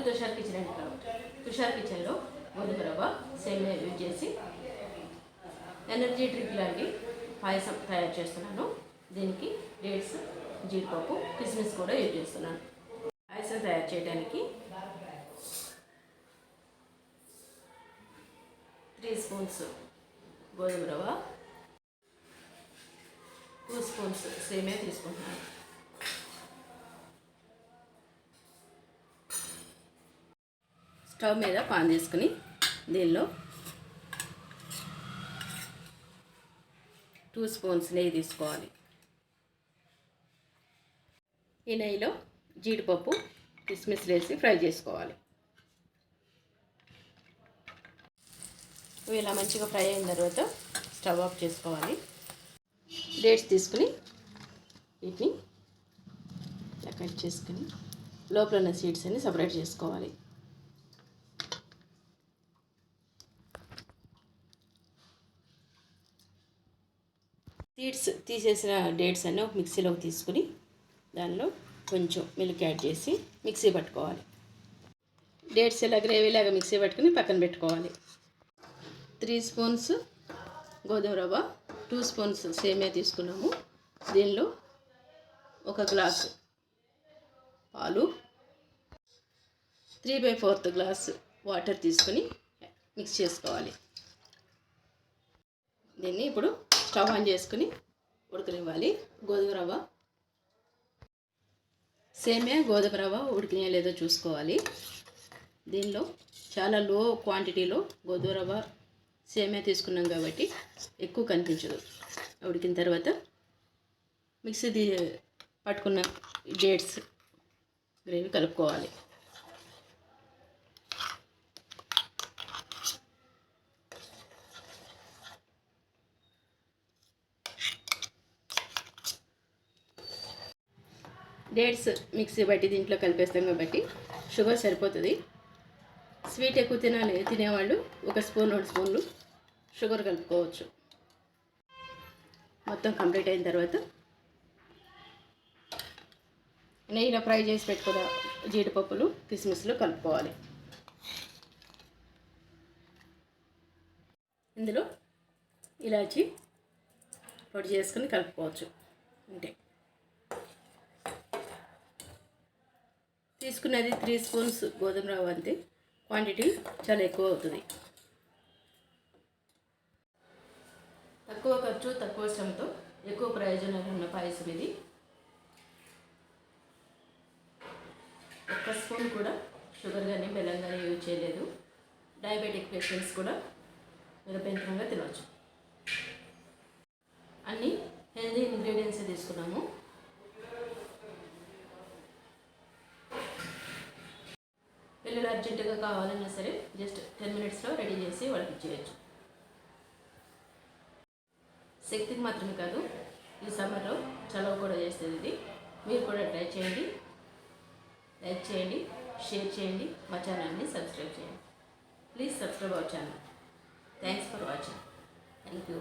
To Tushar kitchen and Tushar కిచెన్లో గోధుమ రవ్వ సేమియా యూజ్ చేసి ఎనర్జీ డ్రింక్ లాంటి పాయసం తయారు చేస్తున్నాను. దీనికి డేట్స్ జీడిపప్పు కిస్మిస్ కూడా యూజ్ చేస్తున్నాను. పాయసం తయారు చేయడానికి త్రీ స్పూన్స్ గోధుమ రవ్వ టూ స్పూన్స్ సేమియా తీసుకుంటున్నాను. స్టవ్ మీద పాన్ తీసుకుని దీనిలో టూ స్పూన్స్ నెయ్యి తీసుకోవాలి. ఈ నెయ్యిలో జీడిపప్పు కిస్మిస్ వేసి ఫ్రై చేసుకోవాలి. ఇవి ఇలా మంచిగా ఫ్రై అయిన తర్వాత స్టవ్ ఆఫ్ చేసుకోవాలి. డేట్స్ తీసుకుని వీటిని ఇలా కట్ చేసుకుని లోపల ఉన్న సీడ్స్ అన్ని సపరేట్ చేసుకోవాలి. సీడ్స్ తీసేసిన డేట్స్ అన్నీ ఒక మిక్సీలోకి తీసుకుని దానిలో కొంచెం మిల్క్ యాడ్ చేసి మిక్సీ పట్టుకోవాలి. డేట్స్ ఇలా గ్రేవీలాగా మిక్సీ పట్టుకుని పక్కన పెట్టుకోవాలి. త్రీ స్పూన్స్ గోధుమ రవ్వ టూ స్పూన్స్ సేమియా తీసుకున్నాము. దీనిలో ఒక గ్లాసు పాలు three by fourth glass water తీసుకొని మిక్స్ చేసుకోవాలి. దీన్ని ఇప్పుడు స్టవ్ ఆన్ చేసుకుని ఉడకనివ్వాలి. గోధుమ రవ్వ. సేమే గోధుమ రవ్వ ఉడికినా లేదో చూసుకోవాలి. దీనిలో చాలా లో క్వాంటిటీలో గోధుమ రవ్వ సేమే తీసుకున్నాం కాబట్టి ఎక్కువ కనిపించదు. ఉడికిన తర్వాత మిక్సీ పట్టుకున్న డేట్స్ గ్రేవీ కలుపుకోవాలి. డేట్స్ మిక్సీ బట్టి దీంట్లో కలిపేస్తాం కాబట్టి షుగర్ సరిపోతుంది. స్వీట్ ఎక్కువ తినాలి తినేవాళ్ళు ఒక స్పూన్ రెండు స్పూన్లు షుగర్ కలుపుకోవచ్చు. మొత్తం కంప్లీట్ అయిన తర్వాత నెయ్యిలో ఫ్రై చేసి పెట్టుకున్న జీడిపప్పులు కిస్మిస్లు కలుపుకోవాలి. ఇందులో ఇలాచి పొడి చేసుకుని కలుపుకోవచ్చు. అంటే తీసుకున్నది త్రీ స్పూన్స్ గోధుమ రవ్వ అంతే. క్వాంటిటీ చాలా ఎక్కువ అవుతుంది. తక్కువ ఖర్చు తక్కువ శ్రమతో ఎక్కువ ప్రయోజనాలు ఉన్న పాయసం ఇది. ఒక్క స్పూన్ కూడా షుగర్ కానీ బెల్లం కానీ యూజ్ చేయలేదు. డయాబెటిక్ పేషెంట్స్ కూడా నిరభ్యంతరంగా తినవచ్చు అన్నీ హెల్దీ ఇంగ్రీడియంట్స్ తీసుకున్నాము. పిల్లలు అర్జెంటుగా కావాలన్నా సరే జస్ట్ టెన్ మినిట్స్లో రెడీ చేసి వాళ్ళకి ఇచ్చేయచ్చు. శక్తికి మాత్రమే కాదు ఈ సమ్మర్లో చలవ కూడా చేస్తుంది ఇది. మీరు కూడా ట్రై చేయండి. లైక్ చేయండి షేర్ చేయండి మా ఛానల్ని సబ్స్క్రైబ్ చేయండి. Please subscribe our channel. Thanks for watching thank you